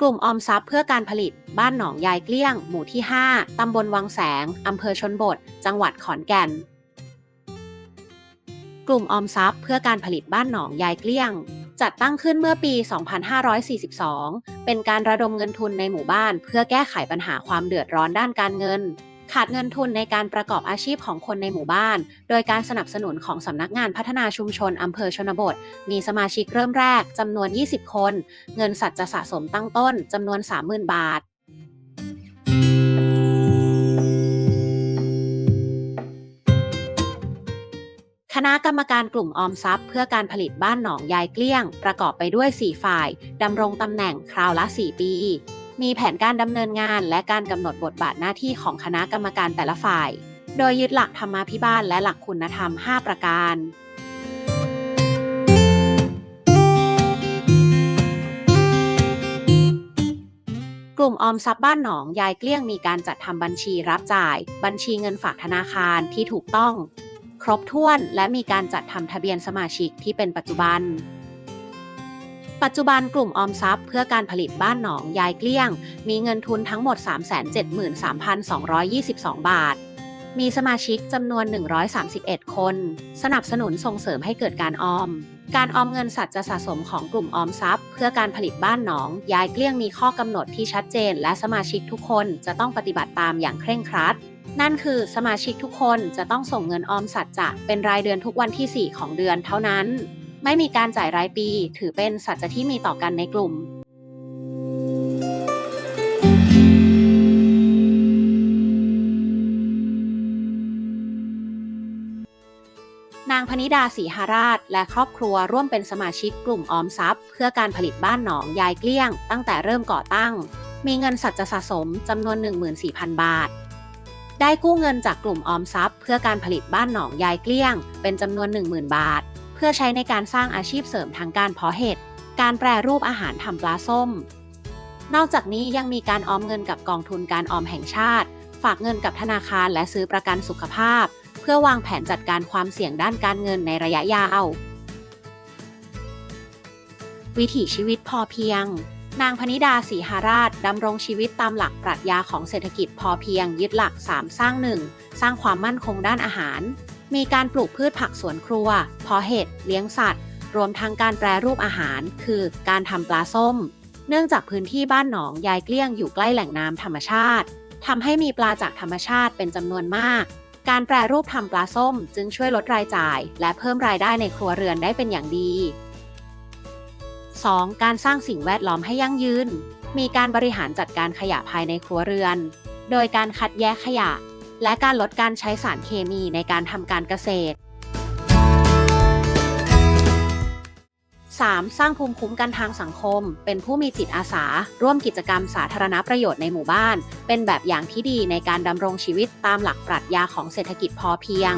กลุ่มออมทรัพย์เพื่อการผลิต บ้านหนองยายเกลี้ยง หมู่ที่ 5 ตำบลวังแสง อำเภอชนบท จังหวัดขอนแก่น กลุ่มออมทรัพย์เพื่อการผลิตบ้านหนองยายเกลี้ยง จัดตั้งขึ้นเมื่อปี 2542 เป็นการระดมเงินทุนในหมู่บ้าน เพื่อแก้ไขปัญหาความเดือดร้อนด้านการเงิน ขาดเงินทุนในการประกอบอาชีพของคนในหมู่บ้าน โดยการสนับสนุนของสำนักงานพัฒนาชุมชนอำเภอชนบท มีสมาชิกเริ่มแรกจำนวน 20 คน เงินสัตว์จะสะสมตั้งต้นจำนวน 30,000 บาทคณะกรรมการกลุ่มออมทรัพย์เพื่อการผลิตบ้านหนองยายเกลี้ยง ประกอบไปด้วย 4 ฝ่าย ดำรงตำแหน่งคราวละ 4 ปี มีแผนการดำเนินงานและการกำหนดบทบาทหน้าที่ของคณะกรรมการแต่ละฝ่าย โดยยึดหลักธรรมาภิบาลและหลักคุณธรรม 5 ประการ กลุ่มออมทรัพย์บ้านหนองยายเกลี้ยงมีการจัดทำบัญชีรับจ่าย บัญชีเงินฝากธนาคารที่ถูกต้อง ครบถ้วนและมีการจัดทำทะเบียนสมาชิกที่เป็นปัจจุบัน ปัจจุบันกลุ่มออมทรัพย์เพื่อการผลิตบ้านหนองยายเกลี้ยง มีเงินทุนทั้งหมด 373,222 บาท มีสมาชิกจำนวน 131 คน สนับสนุนส่งเสริมให้เกิดการออม การออมเงินสัตว์จะสะสมของกลุ่มออมทรัพย์ เพื่อการผลิตบ้านหนองยายเกลี้ยงมีข้อกำหนดที่ชัดเจน และสมาชิกทุกคนจะต้องปฏิบัติตามอย่างเคร่งครัดนั่นคือสมาชิกทุกคนจะต้องส่งเงินออมสัตว์จะเป็นรายเดือนทุกวันที่ 4 ของเดือนเท่านั้น ไม่มีการจ่ายรายปี ถือเป็นสัจที่มีต่อกันในกลุ่ม นางพนิดาศรีหาราช และครอบครัวร่วมเป็นสมาชิกกลุ่มออมทรัพย์ เพื่อการผลิตบ้านหนองยายเกลี้ยง ตั้งแต่เริ่มก่อตั้ง มีเงินสัจจะสะสมจำนวน 14,000 บาทได้กู้เงินจากกลุ่มออมทรัพย์ เพื่อการผลิตบ้านหนองยายเกลี้ยง เป็นจำนวน 10,000 บาท เพื่อใช้ในการสร้างอาชีพเสริมทางการเพาะเห็ด การแปรรูปอาหารทำปลาส้ม นอกจากนี้ยังมีการออมเงินกับกองทุนการออมแห่งชาติ ฝากเงินกับธนาคารและซื้อประกันสุขภาพ เพื่อวางแผนจัดการความเสี่ยงด้านการเงินในระยะยาว วิถีชีวิตพอเพียง นางพนิดาศรีหาราชดำรงชีวิตตามหลักปรัชญาของเศรษฐกิจพอเพียงยึดหลัก 3 สร้าง1สร้างความมั่นคงด้านอาหาร มีการปลูกพืชผักสวนครัว เพาะเห็ด เลี้ยงสัตว์ รวมทั้งการแปรรูปอาหาร คือการทำปลาส้ม เนื่องจากพื้นที่บ้านหนองยายเกลี้ยงอยู่ใกล้แหล่งน้ำธรรมชาติทำให้มีปลาจากธรรมชาติเป็นจำนวนมาก การแปรรูปทำปลาส้มจึงช่วยลดรายจ่าย และเพิ่มรายได้ในครัวเรือนได้เป็นอย่างดี 2. การสร้างสิ่งแวดล้อมให้ยั่งยืน มีการบริหารจัดการขยะภายในครัวเรือน โดยการคัดแยกขยะ และการลดการใช้สารเคมีในการทำการเกษตร 3. สร้างภูมิคุ้มกันทางสังคม เป็นผู้มีจิตอาสา ร่วมกิจกรรมสาธารณประโยชน์ในหมู่บ้าน เป็นแบบอย่างที่ดีในการดำรงชีวิตตามหลักปรัชญาของเศรษฐกิจพอเพียง